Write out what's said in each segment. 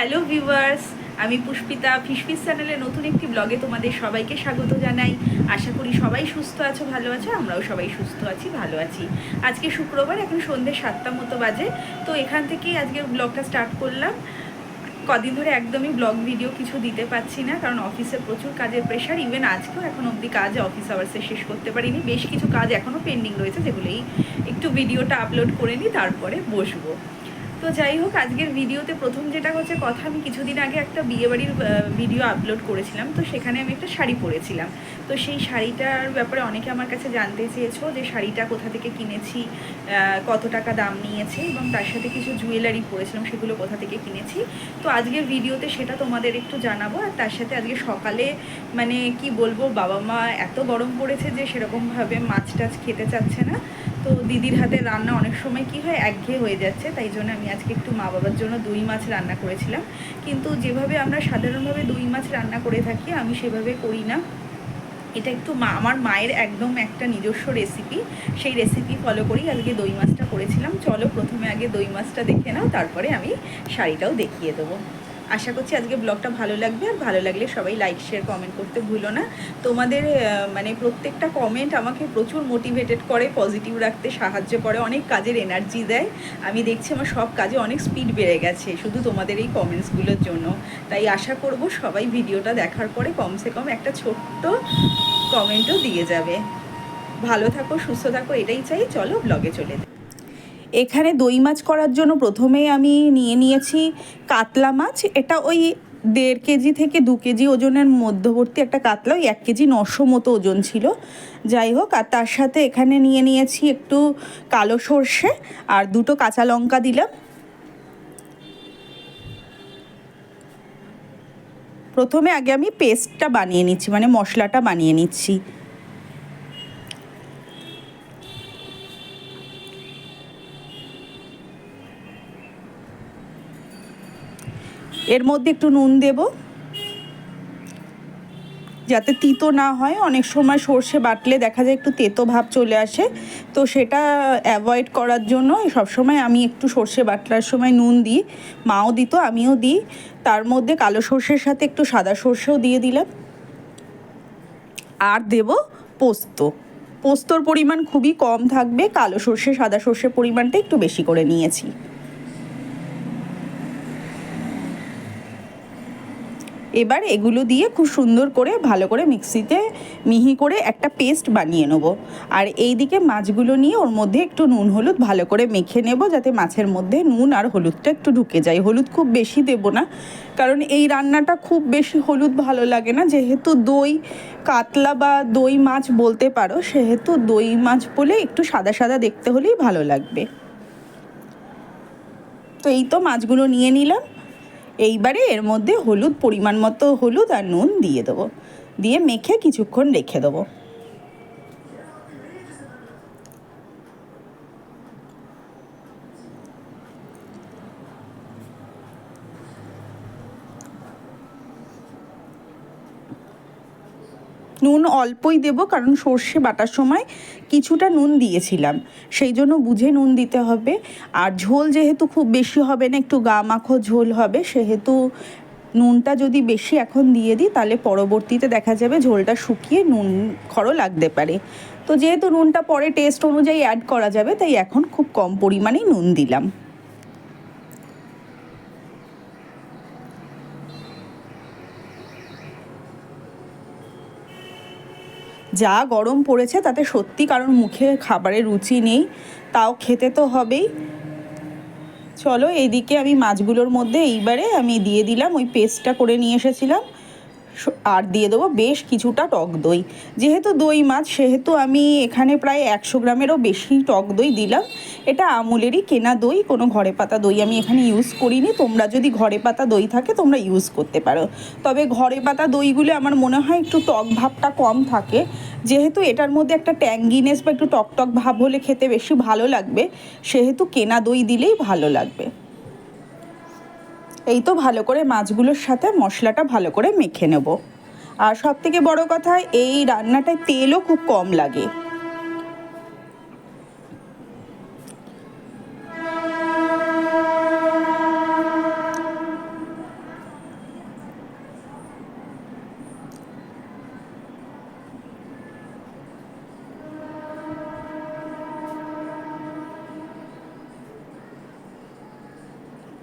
Hello viewers, আমি পুষ্পিতা ফিশফিস চ্যানেলে নতুন একটি ব্লগে তোমাদের সবাইকে স্বাগত জানাই। আশা করি সবাই সুস্থ আছো, ভালো আছো, আমরাও সবাই সুস্থ আছি, ভালো আছি। আজকে শুক্রবার, এখন সন্ধ্যে সাতটা মতো বাজে, তো এখান থেকেই আজকে ব্লগটা স্টার্ট করলাম। কদিন ধরে একদমই ব্লগ ভিডিও কিছু দিতে পারছি না, কারণ অফিসে প্রচুর কাজের প্রেশার ইভেন আজকেও এখন অবধি কাজ অফিস আওয়ার্সে শেষ করতে পারিনি। বেশ কিছু কাজ এখনও পেন্ডিং রয়েছে, যেগুলোই একটু ভিডিওটা আপলোড করে নিই, তারপরে বসবো। তো যাই হোক, আজকের ভিডিওতে প্রথম যেটা হচ্ছে কথা, আমি কিছুদিন আগে একটা বিয়েবাড়ির ভিডিও আপলোড করেছিলাম। তো সেখানে আমি একটা শাড়ি পরেছিলাম। তো সেই শাড়িটার ব্যাপারে অনেকে আমার কাছে জানতে চেয়েছো যে শাড়িটা কোথা থেকে কিনেছি কত টাকা দাম নিয়েছে এবং তার সাথে কিছু জুয়েলারি পরেছিলাম, সেগুলো কোথা থেকে কিনেছি। তো আজকের ভিডিওতে সেটা তোমাদের একটু জানাব। আর তার সাথে আজকে সকালে মানে কি বলব, বাবা মা এত গরম পড়েছে যে সেরকমভাবে মাছ টাছ খেতে চাচ্ছে না। তো দিদির হাতে রান্না অনেক সময় কি হয়, একঘেয়ে হয়ে যাচ্ছে, তাই জন্য আমি আজকে একটু মা বাবার জন্য দই মাছ রান্না করেছিলাম। কিন্তু যেভাবে আমরা সাধারণভাবে দই মাছ রান্না করে থাকি, আমি সেভাবে করি না। এটা একটু মা, আমার মায়ের একদম একটা নিজস্ব রেসিপি সেই রেসিপি ফলো করেই আজকে দই মাছটা করেছিলাম। চলো প্রথমে আগে দই মাছটা দেখে নাও, তারপরে আমি শাড়িটাও দেখিয়ে দেবো। আশা করছি আজকে ব্লগটা ভালো লাগবে। আর ভালো লাগলে সবাই লাইক শেয়ার কমেন্ট করতে ভুলো না। তোমাদের মানে প্রত্যেকটা কমেন্ট আমাকে প্রচুর মোটিভেটেড করে পজিটিভ রাখতে সাহায্য করে, অনেক কাজের এনার্জি দেয়। আমি দেখছি আমার সব কাজে অনেক স্পিড বেড়ে গেছে, শুধু তোমাদের এই কমেন্টসগুলোর জন্য। তাই আশা করব সবাই ভিডিওটা দেখার পরে কমসে কম একটা ছোট্ট কমেন্টও দিয়ে যাবে। ভালো থাকো, সুস্থ থাকো, এটাই চাই। চলো ব্লগে চলে যাই। এখানে দই মাছ করার জন্য প্রথমেই আমি নিয়ে নিয়েছি কাতলা মাছ। এটা ওই দেড় কেজি থেকে দু কেজি ওজনের মধ্যবর্তী একটা কাতলা, ওই এক কেজি নশো মতো ওজন ছিল। যাই হোক, আর তার সাথে এখানে নিয়ে নিয়েছি একটু কালো সর্ষে আর দুটো কাঁচা লঙ্কা দিলাম। প্রথমে আগে আমি পেস্টটা বানিয়ে নিচ্ছি মানে মশলাটা বানিয়ে নিচ্ছি। এর মধ্যে একটু নুন দেব। যাতে তিতো না হয়, অনেক সময় সর্ষে বাটলে দেখা যায় একটু তেতো ভাব চলে আসে। তো সেটা অ্যাভয়েড করার জন্য সবসময় আমি একটু সর্ষে বাটলার সময় নুন দিই। মাও দিত, আমিও দিই। তার মধ্যে কালো সর্ষের সাথে একটু সাদা সর্ষেও দিয়ে দিলাম। আর দেব পোস্ত। পোস্তর পরিমাণ খুবই কম থাকবে, কালো সর্ষে, সাদা সর্ষের পরিমাণটা একটু বেশি করে নিয়েছি। এবার এগুলো দিয়ে খুব সুন্দর করে, ভালো করে মিক্সিতে মিহি করে একটা পেস্ট বানিয়ে নেব। আর এই দিকে মাছগুলো নিয়ে ওর মধ্যে একটু নুন, হলুদ ভালো করে মেখে নেব যাতে মাছের মধ্যে নুন আর হলুদটা একটু ঢুকে যায়। হলুদ খুব বেশি দেব না, কারণ এই রান্নাটা খুব বেশি হলুদ ভালো লাগে না। যেহেতু দই কাতলা বা দই মাছ বলতে পারো, সেহেতু দই মাছ বলে একটু সাদা সাদা দেখতে হলেই ভালো লাগবে। তো এই তো মাছগুলো নিয়ে নিলাম। এইবারে এর মধ্যে হলুদ, পরিমাণ মতো হলুদ আর নুন দিয়ে দেবো। দিয়ে মেখে কিছুক্ষণ রেখে দেবো। নুন অল্পই দেবো, কারণ সর্ষে বাটার সময় কিছুটা নুন দিয়েছিলাম। সেই জন্য বুঝে নুন দিতে হবে। আর ঝোল যেহেতু খুব বেশি হবে না, একটু গা মাখো ঝোল হবে, সেহেতু নুনটা যদি বেশি এখন দিয়ে দিই, তাহলে পরবর্তীতে দেখা যাবে ঝোলটা শুকিয়ে নুন খরও লাগতে পারে। তো যেহেতু নুনটা পরে টেস্ট অনুযায়ী অ্যাড করা যাবে, তাই এখন খুব কম পরিমাণেই নুন দিলাম। যা গরম পড়েছে তাতে সত্যি কারণ মুখে খাবারের রুচি নেই, তাও খেতে তো হবেই। চলো এইদিকে আমি মাছগুলোর মধ্যে এইবারে আমি দিয়ে দিলাম, ওই পেস্টটা করে নিয়ে এসেছিলাম। আর দিয়ে দেবো বেশ কিছুটা টক দই। যেহেতু দই মাছ, সেহেতু আমি এখানে প্রায় একশো গ্রামেরও বেশি টক দই দিলাম। এটা আমুলেরই কেনা দই, কোনো ঘরে পাতা দই আমি এখানে ইউজ করিনি। তোমরা যদি ঘরে পাতা দই থাকে, তোমরা ইউজ করতে পারো। তবে ঘরে পাতা দইগুলো আমার মনে হয় একটু টক ভাবটা কম থাকে। যেহেতু এটার মধ্যে একটা ট্যাঙ্গিনেস বা একটু টক টক ভাব হলে খেতে বেশি ভালো লাগবে। সেহেতু কেনা দই দিলেই ভালো লাগবে। এই তো ভালো করে মাছগুলোর সাথে মশলাটা ভালো করে মেখে নেব। আর সব থেকে বড় কথা, এই রান্নাটায় তেলও খুব কম লাগে।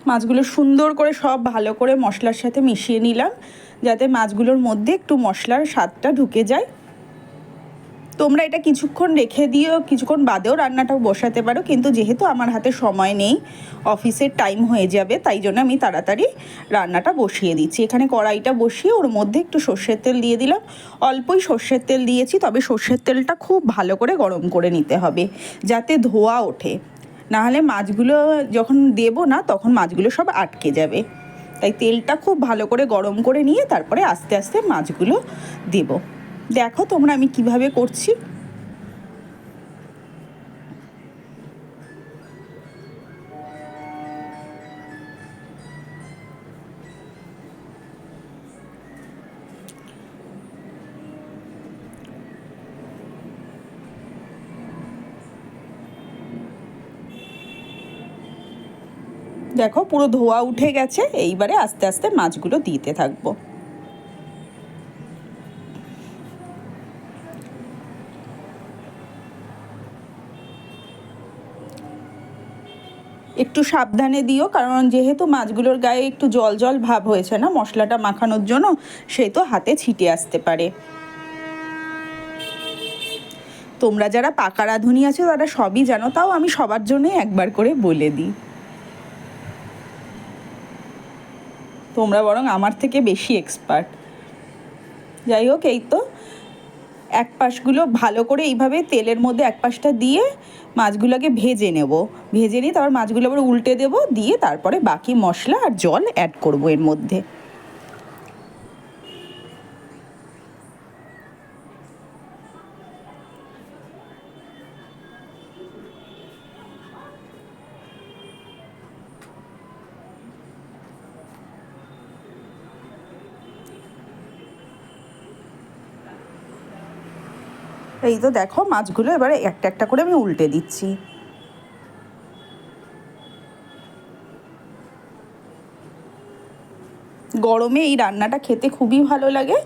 মাছগুলো সুন্দর করে সব ভালো করে মশলার সাথে মিশিয়ে নিলাম, যাতে মাছগুলোর মধ্যে একটু মশলার স্বাদটা ঢুকে যায়। তোমরা এটা কিছুক্ষণ রেখে দিও, কিছুক্ষণ বাদেও রান্নাটাও বসাতে পারো, কিন্তু যেহেতু আমার হাতে সময় নেই, অফিসের টাইম হয়ে যাবে, তাই জন্য আমি তাড়াতাড়ি রান্নাটা বসিয়ে দিচ্ছি। এখানে কড়াইটা বসিয়ে ওর মধ্যে একটু সর্ষের তেল দিয়ে দিলাম। অল্পই সর্ষের তেল দিয়েছি, তবে সর্ষের তেলটা খুব ভালো করে গরম করে নিতে হবে, যাতে ধোয়া ওঠে। নাহলে মাছগুলো যখন দেবো না, তখন মাছগুলো সব আটকে যাবে। তাই তেলটা খুব ভালো করে গরম করে নিয়ে তারপরে আস্তে আস্তে মাছগুলো দেব। দেখো তোমরা আমি কীভাবে করছি। দেখো, পুরো ধোয়া উঠে গেছে। এইবারে আস্তে আস্তে মাছগুলো দিতে থাকব। একটু সাবধানে দিও, কারণ যেহেতু মাছগুলোর গায়ে একটু জল জল ভাব হয়েছে না, মশলাটা মাখানোর জন্য সেই তো হাতে ছিটে আসতে পারে। তোমরা যারা পাকা রাঁধুনি আছো, তারা সবই জানো, তাও আমি সবার জন্যই একবার করে বলে দিই। তোমরা বরং আমার থেকে বেশি এক্সপার্ট যাই হোক, এই তো। এক পাশগুলো ভালো করে এইভাবে তেলের মধ্যে এক পাশটা দিয়ে মাছগুলোকে ভেজে নেব। ভেজে নিয়ে তারপর মাছগুলো আবার উল্টে দেব, দিয়ে তারপরে বাকি মশলা আর জল অ্যাড করব এর মধ্যে। এই তো দেখো, মাছগুলো এবারে একটা একটা করে আমি উল্টে দিচ্ছি। গরমে এই রান্নাটা খেতে খুবই ভালো লাগে।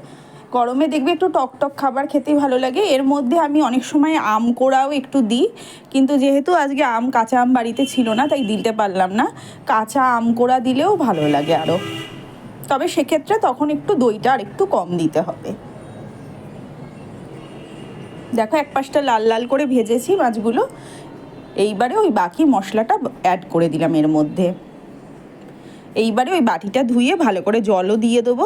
গরমে দেখবে একটু টক টক খাবার খেতেই ভালো লাগে। এর মধ্যে আমি অনেক সময় আম কোড়াও একটু দিই, কিন্তু যেহেতু আজকে আম, কাঁচা আম বাড়িতে ছিল না, তাই দিতে পারলাম না। কাঁচা আম কোড়া দিলেও ভালো লাগে আরও তবে সেক্ষেত্রে তখন একটু দইটা আর একটু কম দিতে হবে। দেখো, এক পাশটা লাল লাল করে ভেজেছি মাছগুলো। এইবারে ওই বাকি মশলাটা অ্যাড করে দিলাম এর মধ্যে। এইবারে ওই বাটিটা ধুয়ে ভালো করে জলও দিয়ে দেবো।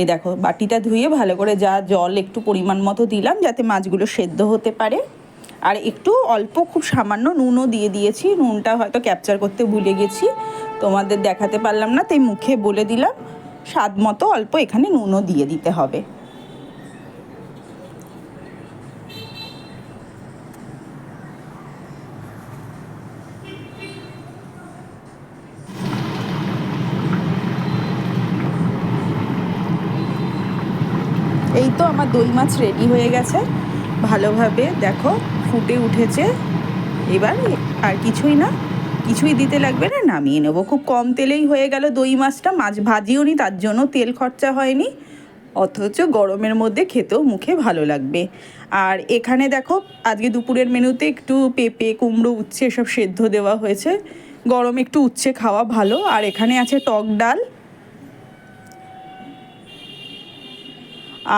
এই দেখো, বাটিটা ধুয়ে ভালো করে যা জল একটু পরিমাণ মতো দিলাম, যাতে মাছগুলো সেদ্ধ হতে পারে। আর একটু অল্প খুব সামান্য নুনও দিয়ে দিয়েছি। নুনটা হয়তো ক্যাপচার করতে ভুলে গেছি, তোমাদের দেখাতে পারলাম না, তাই মুখে বলে দিলাম। স্বাদ মতো অল্প এখানে নুনও দিয়ে দিতে হবে এই তো আমার দই মাছ রেডি হয়ে গেছে। ভালোভাবে দেখো ফুটে উঠেছে। এবার আর কিছুই না, কিছুই দিতে লাগবে না, নামিয়ে নেব। খুব কম তেলেই হয়ে গেল দই মাছটা। মাছ ভাজিও নি, তার জন্য তেল খরচা হয়নি। অথচ গরমের মধ্যে খেতেও মুখে ভালো লাগবে। আর এখানে দেখো, আজকে দুপুরের মেনুতে একটু পেঁপে, কুমড়ো, উচ্ছে এসব সেদ্ধ দেওয়া হয়েছে। গরম একটু উচ্ছে খাওয়া ভালো। আর এখানে আছে টক ডাল।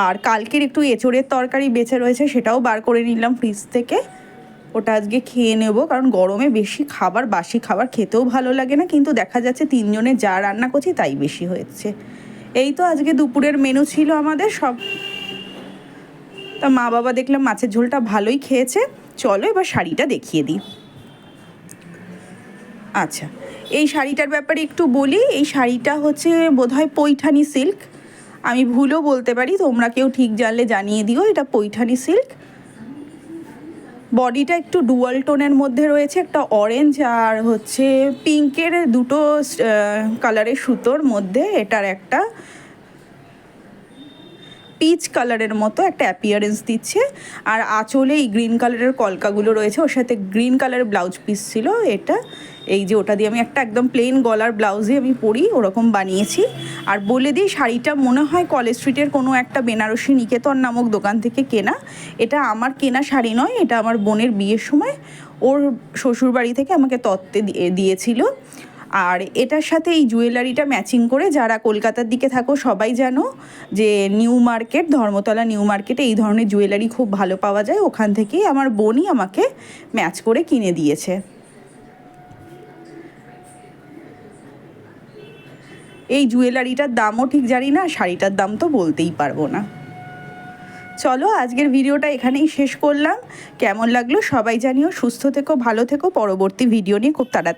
আর কালকের একটু এঁচড়ের তরকারি বেঁচে রয়েছে, সেটাও বার করে নিলাম ফ্রিজ থেকে। ওটা আজকে খেয়ে নেব, কারণ গরমে বেশি খাবার, বাসি খাবার খেতেও ভালো লাগে না, কিন্তু দেখা যাচ্ছে তিনজনে যা রান্না করছি তাই বেশি হয়েছে। এই তো আজকে দুপুরের মেনু ছিল আমাদের সব। তা মা বাবা দেখলাম মাছের ঝোলটা ভালোই খেয়েছে। চলো এবার শাড়িটা দেখিয়ে দিই। আচ্ছা এই শাড়িটার ব্যাপারে একটু বলি, এই শাড়িটা হচ্ছে বোধহয় পৈঠানি সিল্ক আমি ভুলও বলতে পারি, তোমরা কেউ ঠিক জানলে জানিয়ে দিও, এটা পৈঠানি সিল্ক। বডিটা একটু ডুয়াল টোনের মধ্যে রয়েছে, একটা অরেঞ্জ আর হচ্ছে পিঙ্কের দুটো কালারের সুতোর মধ্যে এটার একটা। পিচ কালারের মতো একটা অ্যাপিয়ারেন্স দিচ্ছে। আর আঁচলে এই গ্রিন কালারের কলকাগুলো রয়েছে। ওর সাথে গ্রিন কালারের ব্লাউজ পিস ছিল এটা। এই যে ওটা দিয়ে আমি একটা একদম প্লেন গলার ব্লাউজে আমি পরি, ওরকম বানিয়েছি। আর বলে দিই, শাড়িটা মনে হয় কলেজ স্ট্রিটের কোনো একটা বেনারসি নিকেতন নামক দোকান থেকে কেনা। এটা আমার কেনা শাড়ি নয়, এটা আমার বোনের বিয়ের সময়। ওর শ্বশুরবাড়ি থেকে আমাকে তত্ত্বে দিয়েছিল। আর এটার সাথে এই জুয়েলারিটা ম্যাচিং করে যারা কলকাতার দিকে থাকো, সবাই জানো যে নিউ মার্কেট, ধর্মতলা নিউ মার্কেটে এই ধরনের জুয়েলারি খুব ভালো পাওয়া যায়। ওখান থেকেই আমার বোনই আমাকে ম্যাচ করে কিনে দিয়েছে। এই জুয়েলারিটার দামও ঠিক জানি না, শাড়িটার দাম তো বলতেই পারব না। চলো, আজকের ভিডিওটা এখানেই শেষ করলাম। কেমন লাগল সবাই জানিও, সুস্থ থেকো, ভালো থেকো, পরবর্তী ভিডিও নিয়ে খুব তাড়াতাড়ি